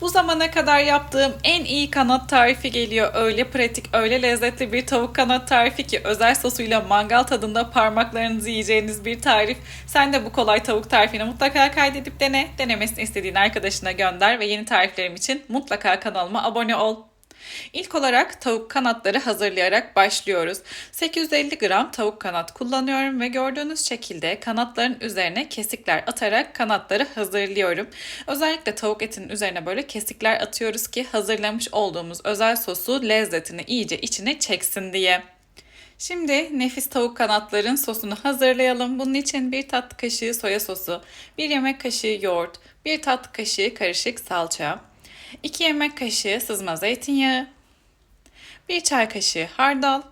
Bu zamana kadar yaptığım en iyi kanat tarifi geliyor. Öyle pratik, öyle lezzetli bir tavuk kanat tarifi ki özel sosuyla mangal tadında parmaklarınızı yiyeceğiniz bir tarif. Sen de bu kolay tavuk tarifini mutlaka kaydedip dene. Denemesini istediğin arkadaşına gönder ve yeni tariflerim için mutlaka kanalıma abone ol. İlk olarak tavuk kanatları hazırlayarak başlıyoruz. 850 gram tavuk kanat kullanıyorum ve gördüğünüz şekilde kanatların üzerine kesikler atarak kanatları hazırlıyorum. Özellikle tavuk etinin üzerine böyle kesikler atıyoruz ki hazırlamış olduğumuz özel sosu lezzetini iyice içine çeksin diye. Şimdi nefis tavuk kanatların sosunu hazırlayalım. Bunun için bir tatlı kaşığı soya sosu, bir yemek kaşığı yoğurt, bir tatlı kaşığı karışık salça, 2 yemek kaşığı sızma zeytinyağı, 1 çay kaşığı hardal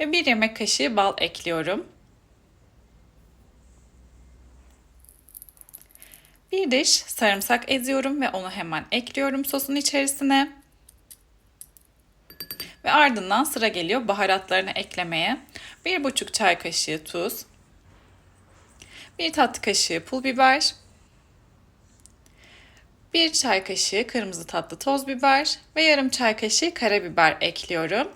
ve 1 yemek kaşığı bal ekliyorum. Bir diş sarımsak eziyorum ve onu hemen ekliyorum sosun içerisine. Ve ardından sıra geliyor baharatlarını eklemeye. 1,5 çay kaşığı tuz, 1 tatlı kaşığı pul biber, 1 çay kaşığı kırmızı tatlı toz biber ve yarım çay kaşığı karabiber ekliyorum.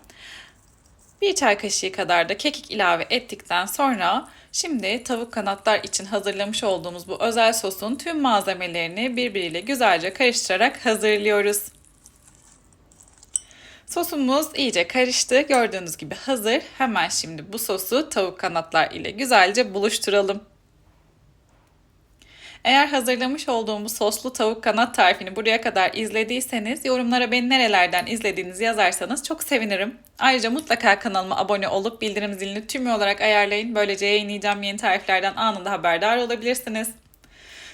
1 çay kaşığı kadar da kekik ilave ettikten sonra şimdi tavuk kanatlar için hazırlamış olduğumuz bu özel sosun tüm malzemelerini birbiriyle güzelce karıştırarak hazırlıyoruz. Sosumuz iyice karıştı. Gördüğünüz gibi hazır. Hemen şimdi bu sosu tavuk kanatlar ile güzelce buluşturalım. Eğer hazırlamış olduğum bu soslu tavuk kanat tarifini buraya kadar izlediyseniz yorumlara beni nerelerden izlediğinizi yazarsanız çok sevinirim. Ayrıca mutlaka kanalıma abone olup bildirim zilini tüm olarak ayarlayın. Böylece yayınlayacağım yeni tariflerden anında haberdar olabilirsiniz.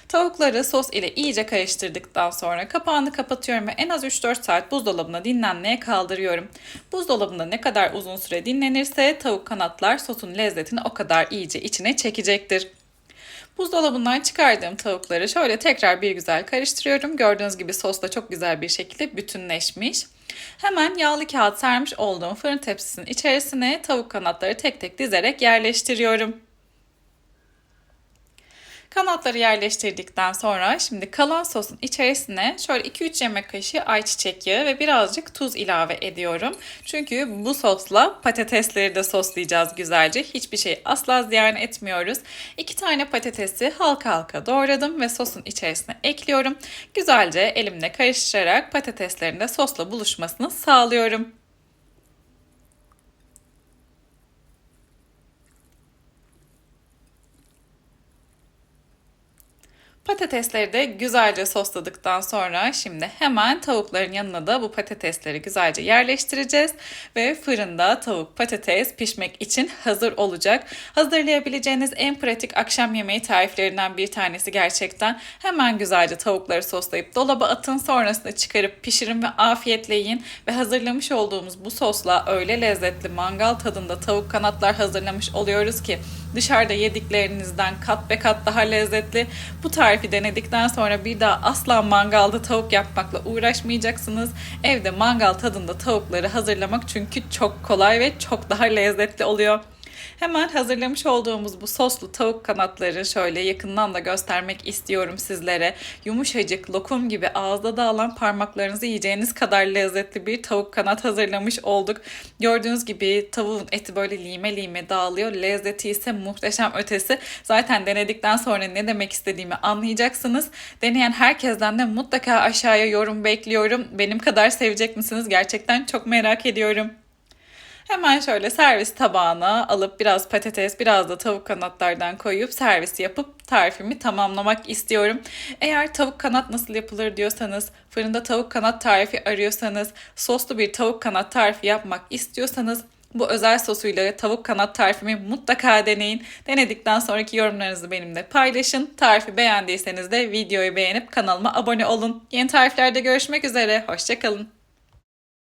Tavukları sos ile iyice karıştırdıktan sonra kapağını kapatıyorum ve en az 3-4 saat buzdolabına dinlenmeye kaldırıyorum. Buzdolabında ne kadar uzun süre dinlenirse tavuk kanatlar sosun lezzetini o kadar iyice içine çekecektir. Buzdolabından çıkardığım tavukları şöyle tekrar bir güzel karıştırıyorum. Gördüğünüz gibi sos da çok güzel bir şekilde bütünleşmiş. Hemen yağlı kağıt sermiş olduğum fırın tepsisinin içerisine tavuk kanatları tek tek dizerek yerleştiriyorum. Kanatları yerleştirdikten sonra şimdi kalan sosun içerisine şöyle 2-3 yemek kaşığı ayçiçek yağı ve birazcık tuz ilave ediyorum. Çünkü bu sosla patatesleri de soslayacağız güzelce. Hiçbir şey asla ziyan etmiyoruz. 2 tane patatesi halka halka doğradım ve sosun içerisine ekliyorum. Güzelce elimle karıştırarak patateslerin de sosla buluşmasını sağlıyorum. Patatesleri de güzelce sosladıktan sonra şimdi hemen tavukların yanına da bu patatesleri güzelce yerleştireceğiz ve fırında tavuk patates pişmek için hazır olacak. Hazırlayabileceğiniz en pratik akşam yemeği tariflerinden bir tanesi gerçekten. Hemen güzelce tavukları soslayıp dolaba atın sonrasında çıkarıp pişirin ve afiyetle yiyin ve hazırlamış olduğumuz bu sosla öyle lezzetli mangal tadında tavuk kanatlar hazırlamış oluyoruz ki dışarıda yediklerinizden kat be kat daha lezzetli. Bu tarifi denedikten sonra bir daha asla mangalda tavuk yapmakla uğraşmayacaksınız. Evde mangal tadında tavukları hazırlamak çünkü çok kolay ve çok daha lezzetli oluyor. Hemen hazırlamış olduğumuz bu soslu tavuk kanatları şöyle yakından da göstermek istiyorum sizlere. Yumuşacık lokum gibi ağızda dağılan parmaklarınızı yiyeceğiniz kadar lezzetli bir tavuk kanat hazırlamış olduk. Gördüğünüz gibi tavuğun eti böyle lime lime dağılıyor. Lezzeti ise muhteşem ötesi. Zaten denedikten sonra ne demek istediğimi anlayacaksınız. Deneyen herkesten de mutlaka aşağıya yorum bekliyorum. Benim kadar sevecek misiniz? Gerçekten çok merak ediyorum. Hemen şöyle servis tabağına alıp biraz patates, biraz da tavuk kanatlardan koyup servis yapıp tarifimi tamamlamak istiyorum. Eğer tavuk kanat nasıl yapılır diyorsanız, fırında tavuk kanat tarifi arıyorsanız, soslu bir tavuk kanat tarifi yapmak istiyorsanız bu özel sosuyla tavuk kanat tarifimi mutlaka deneyin. Denedikten sonraki yorumlarınızı benimle paylaşın. Tarifi beğendiyseniz de videoyu beğenip kanalıma abone olun. Yeni tariflerde görüşmek üzere. Hoşçakalın.